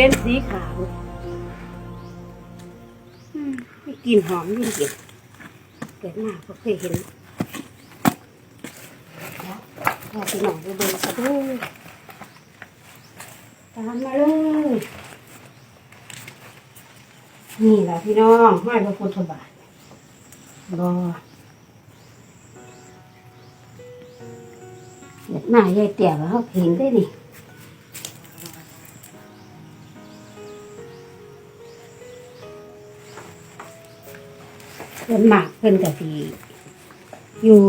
เป็นสีขาวอืมมีกลิ่นหอมยิ่งเกินเกิดมาก็เคยเห็นแล้วพอพี่น้องไปเบิ่งกันดูตามมาเลยนี่แหละพี่น้องห้อยพระพุทธบาทรอเด็ดหน้ายายเตี่ยก็เขาเห็นได้นี่ เพิ่นมากเพิ่นก็สิอยู่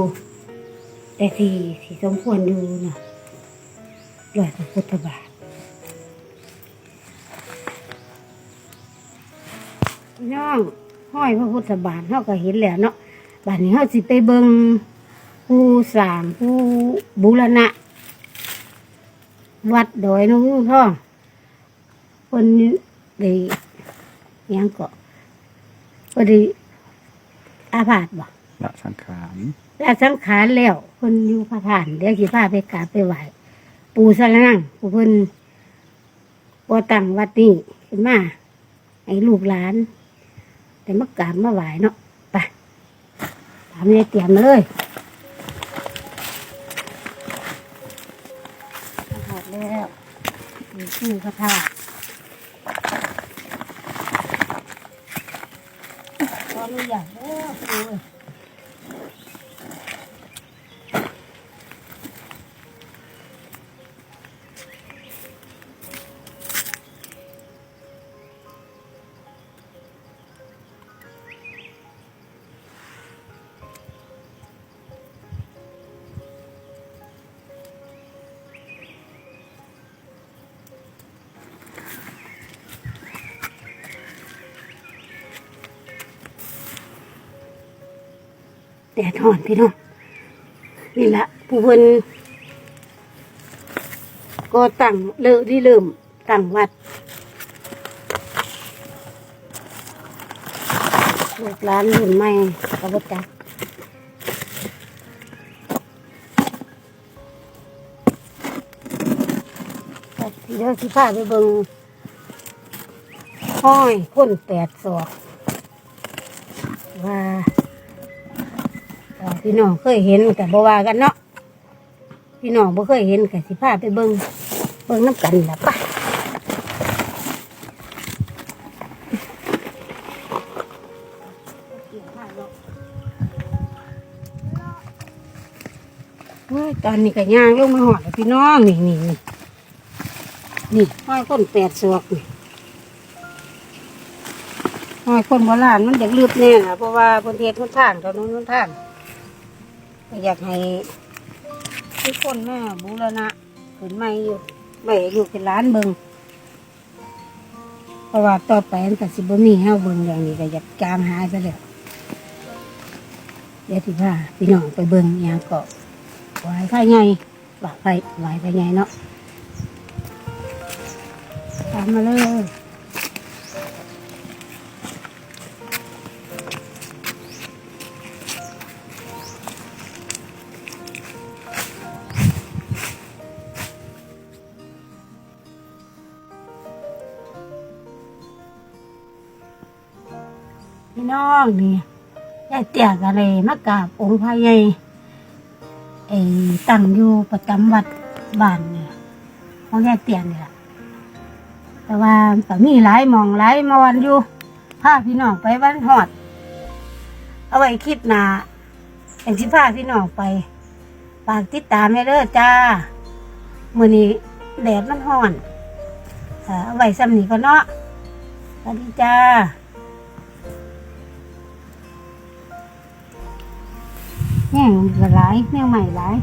แต่ที่ที่สมควรอยู่เนาะรอยพระพุทธบาทพี่น้องห้อยพระพุทธบาทเฮาก็เห็นแล้วเนาะบัดนี้เฮาสิไปเบิงผู้สางผู้บูรณะ วัดดอยนงนู่นท่องเพิ่นได้ยังก็ได้ อาพาธบ่ละสังขารแล้วสังขารแล้วเพิ่นอยู่พระธานเดี๋ยวสิพาไปกราบไปไหว้ปู่สะนังผู้เพิ่นบ่ตั้งวัดนี้ขึ้นมาให้ลูกหลาน แต่มากราบมาไหว้เนาะไปตามยายเตรียมมาเลยพระธาตุแล้วนี่คือพระธาตุ ขอ ด้อปู่เอ้ยแดดห่อนพี่น้องนี่ละผู้เพิ่นก็ตั้งเลิกที่เริ่มตั้งวัดลูกหลานรุ่นใหม่กระบจักเดี๋ยวสิพาไปเบิงห้อยคนแปดศอกว่า พี่น้องเคยเห็นแต่บ่ว่ากันเนาะพี่น้องบ่เคยเห็นก็สิพาไปเบิ่งเบิ่งน้ำกันละปะโอ้ยตอนนี้ก็ย่างลงมาหอดพี่น้องนี่นี่นี่นี่ห้อยคนแปดศอกนี่ห้อยคนโบราณมันอยากลืบแน่ล่ะเพราะว่าบนเทศทุนทางตอนนู้นทุนทาง ก็อยากให้ทุกคนแม่บูรณะขึ้นไม่อยู่ไม่อยู่เป็นร้านเบิงเพราะว่าต่อไปมันก็สิบ่มีเฮาเบิงอย่างนี้ก็อยากจางหายไปแล้วเดี๋ยวที่ว่าพี่น้องไปเบิงหยังก็ไหวไฟไงไหวไฟไหวไฟไงเนาะตามมาเลย พี่น้องนี่ยายเตี่ยกันเลยมากราบองค์พระใหญ่ไอ้ตั้งอยู่ประจำวัดบ้านเนี่ยของยายเตี่ยนี่แหละแต่ว่าก็มีหลายมองหลายมอนอยู่พาพี่น้องไปวันหอด เอาไว้คิดหนาเอ็นสิพาพี่น้องไปฝากติดตามให้เด้อจ้ามือนี้แดดมันห่อนเอ่อเอาไว้ซ้ำนี้ก็เนาะสวัสดีจ้า แม่งก็หลายแม่งใหม่หลาย